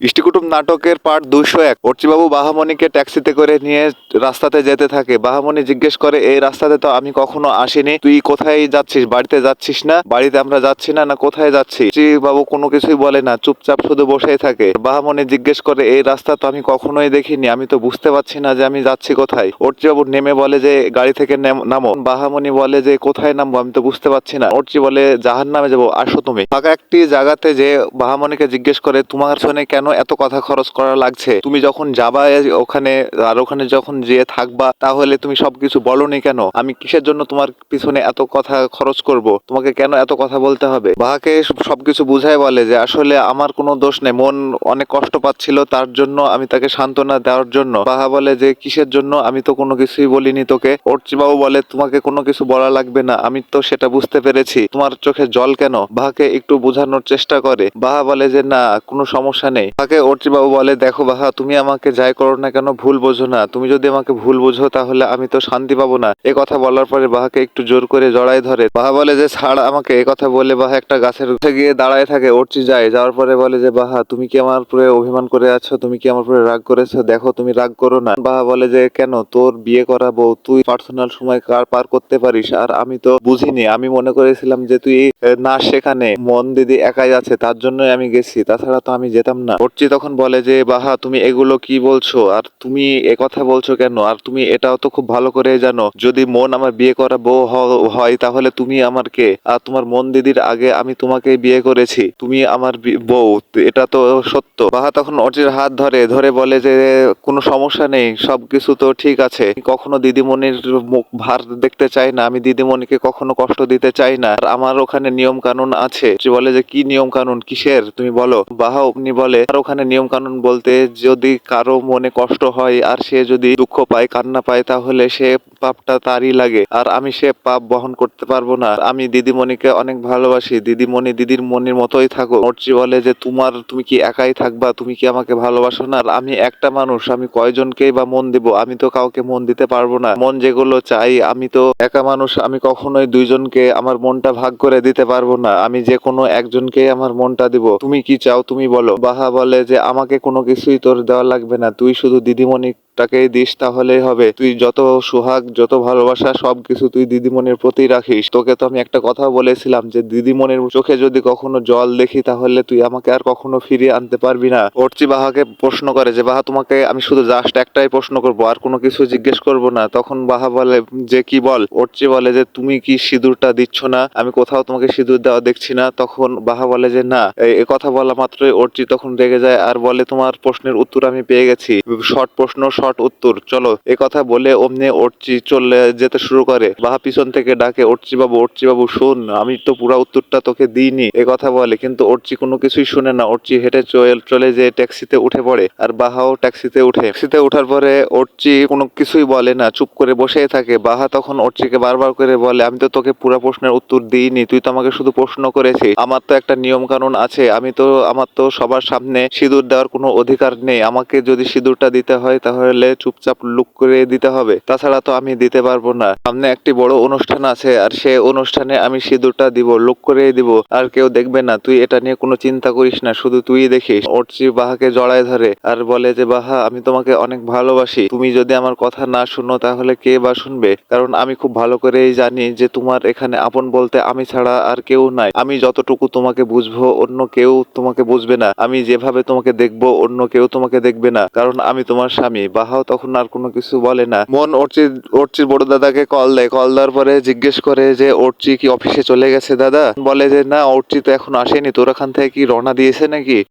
ইষ্টিকুটুম নাটকের পার্ট দুশো এক। অর্চিবাবু বাহামণিকে ট্যাক্সিতে করে নিয়ে রাস্তাতে যেতে থাকে। বাহামণি জিজ্ঞেস করে, এই রাস্তাতে তো আমি কখনো আসিনি। তুই কোথায় যাচ্ছিস? বাড়িতে যাচ্ছিস না? বাড়িতে আমরা যাচ্ছি না না কোথায় যাচ্ছি? বাবু কোনো কিছুই বলে না, চুপচাপ শুধু বসেই থাকে। বাহামণি জিজ্ঞেস করে, এই রাস্তা তো আমি কখনোই দেখিনি। আমি তো বুঝতে পারছি না যে আমি যাচ্ছি কোথায়। অর্চিবাবু নেমে বলে যে, গাড়ি থেকে নামো বাহামণি বলে যে, কোথায় নামবো? আমি তো বুঝতে পারছি না। অর্চি বলে জাহান নামে যাব, আসো তুমি। ফাঁকা একটি জায়গাতে যে বাহামণিকে জিজ্ঞেস করে, তোমার শোনে কেন এত কথা খরচ করা লাগছে? তুমি যখন যাবা ওখানে, আর ওখানে যখন যেয়ে থাকবা, তাহলে তুমি সবকিছু বলনি কেন? আমি কিসের জন্য তোমার পিছনে এত কথা খরচ করব? তোমাকে কেন এত কথা বলতে হবে? বাহাকে সবকিছু বুঝায় বলে যে, আসলে আমার কোনো দোষ নেই। মন অনেক কষ্ট পাচ্ছিল, তার জন্য আমি তাকে সান্ত্বনা দেওয়ার জন্য। বাহা বলে যে, কিসের জন্য? আমি তো কোনো কিছুই বলিনি তোকে। বাবু বলে, তোমাকে কোনো কিছু বলা লাগবে না। আমি তো সেটা বুঝতে পেরেছি। তোমার চোখে জল কেন? বাহাকে একটু বোঝানোর চেষ্টা করে। বাহা বলে যে, না, কোনো সমস্যা নেই। তাকে বাবু বলে, দেখো বাহা, তুমি আমাকে যাই করো না কেন, ভুল বোঝো না। তুমি যদি আমাকে ভুল বুঝো, তাহলে আমি তো শান্তি পাবো না। এ কথা বলার পরে বাহাকে একটু জোর করে জড়াই ধরে। বাহা বলে যে, ছাড় আমাকে। এ কথা বলে বাহা একটা গাছের উঠে গিয়ে দাঁড়ায় থাকে অর্চি যায়। যাওয়ার পরে বলে যে, বাহা, তুমি কি আমার উপরে অভিমান করে আছো? তুমি কি আমার উপরে রাগ করেছ? দেখো, তুমি রাগ করো না। বাহা বলে যে, কেন? তোর বিয়ে করা বউ, তুই পার্সোনাল সময় কার পার করতে পারিস? আর আমি তো বুঝিনি। আমি মনে করেছিলাম যে, তুই না সেখানে। মন দিদি একাই আছে, তার জন্যই আমি গেছি। তাছাড়া তো আমি যেতাম না। অর্চি তখন বলে যে, বাহা, তুমি এগুলো কি বলছো? আর তুমি কথা বলছো কেন? আর তুমি এটাও তো খুব ভালো করে জানো, যদি মন আমার বিয়ে করা বউ হয়, তাহলে তুমি আমার কে আর তোমার মন দিদির আগে আমি তোমাকে বিয়ে করেছি। তুমি আমার বউ, এটা তো সত্য। বাহা তখন অর্চির হাত ধরে ধরে বলে যে কোনো সমস্যা নেই, সবকিছু তো ঠিক আছে। কখনো দিদিমণির মুখ ভার দেখতে চাই না, আমি দিদিমণিকে কখনো কষ্ট দিতে চাই না। আর আমার ওখানে নিয়ম কানুন আছে বলে যে, কি নিয়ম কানুন কিসের? তুমি বলো। বাহা অমনি বলে আর ওখানে নিয়ম কানুন বলতে যদি কারও মনে কষ্ট হয়, আর সে যদি দুঃখ পায়, কান্না পায়, তাহলে সে পাপটা তারই লাগে। আর আমি সে পাপ বহন করতে পারব না। আমি দিদিমণিকে অনেক ভালোবাসি। দিদিমণি দিদির মনের মতোই থাকো অর্চি বলে যে, তোমার, তুমি কি একাই থাকবা? তুমি কি আমাকে ভালোবাসো না? আমি একটা মানুষ। আমি কয়জনকেই বা মন দিব? আমি তো কাউকে মন দিতে পারব না। মন যেগুলো চাই, আমি তো একা মানুষ। আমি কখনোই দুইজনকে আমার মনটা ভাগ করে দিতে পারব না। আমি যে কোনো একজনকেই আমার মনটা দিব। তুমি কি চাও তুমি বলো। বাহা বলে যে, আমাকে কোনো কিছুই তোর দেওয়া লাগবে না। তুই শুধু দিদিমণি টাকেই দিস তাহলেই হবে। তুই যত সোহাগ, যত ভালোবাসা, সবকিছু তুই দিদিমণির প্রতি রাখিস। তোকে তো আমি একটা কথা বলেছিলাম যে, দিদিমণির চোখে যদি কখনো জল দেখি তাহলে তুই আমাকে আর কখনো ফিরিয়ে আনতে পারবি না। অর্চি বাহাকে প্রশ্ন করে যে, বাহা, তোমাকে আমি শুধু জাস্ট একটাই প্রশ্ন করব, আর কোনো কিছু জিজ্ঞেস করব না। তখন বাহা বলে, যে কি বল? অর্চি বলে যে, তুমি কি সিঁদুরটা দিচ্ছ না? আমি কোথাও তোমাকে সিঁদুর দেওয়া দেখছি না। তখন বাহা বলে যে, না। এ কথা বলা মাত্রই অর্চি তখন রেগে যায় আর বলে, তোমার প্রশ্নের উত্তর আমি পেয়ে গেছি। শর্ট প্রশ্ন, শর্ট উত্তর, চলো এ কথা বলে অমনি অর্চি চলে যেতে শুরু করে। বাহা পিছন থেকে ডাকে অর্চি বাবু অর্চি বাবু শোন, আমি তো পুরো উত্তরটা তোকে দিইনি। এ কথা বলে, কিন্তু অর্চি কোনো কিছুই শুনে না। অর্চি হেঁটে চল- চলে যে ট্যাক্সিতে উঠে পড়ে, আর বাহাও ট্যাক্সিতে উঠে। ট্যাক্সিতে ওঠার পরে অর্চি কোনো কিছুই বলে না, চুপ করে বসেই থাকে। বাহা তখন অর্চিকে বারবার করে বলে, আমি তো তোকে পুরো প্রশ্নের উত্তর দিইনি, তুই তো আমাকে শুধু প্রশ্ন করেছিস আমার তো একটা নিয়ম কানুন আছে, আমি তো, আমার তো সবার সামনে সিঁদুর দেওয়ার কোনো অধিকার নেই। আমাকে যদি সিঁদুরটা দিতে হয় তাহলে চুপচাপ লুক করে দিতে হবে। তাছাড়া তো আমি দিতে পারব না। সামনে একটি বড় অনুষ্ঠান আছে আর সে অনুষ্ঠানে আমি সিঁদুরটা দিব লুক করে দিব। আর কেউ দেখবে না, তুই এটা নিয়ে কোনো চিন্তা করিস না, শুধু তুই দেখিস। অর্চি বাহাকে জড়ায় ধরে আর বলে যে, বাহা, আমি তোমাকে অনেক ভালোবাসি। তুমি যদি আমার কথা না শুনো, তাহলে কে বা শুনবে? কারণ আমি খুব ভালো করেই জানি যে, তোমার এখানে আপন বলতে আমি ছাড়া আর কেউ নাই। আমি যতটুকু তোমাকে বুঝব, অন্য কেউ তোমাকে বুঝবে না। আমি যেভাবে তোমাকে দেখব, অন্য কেউ তোমাকে দেখবে না। কারণ আমি তোমার স্বামী। বাহাও তখন আর কোনো কিছু বলে না। মন অর্চি অর্চির বড় দাদাকে কল দেয়। কল দেওয়ার পরে জিজ্ঞেস করে যে, অর্চি কি অফিসে চলে গেছে দাদা? বলে যে, না অর্চি তো এখন আসেনি। তোর ওখান থেকে কি রওনা দিয়েছে নাকি?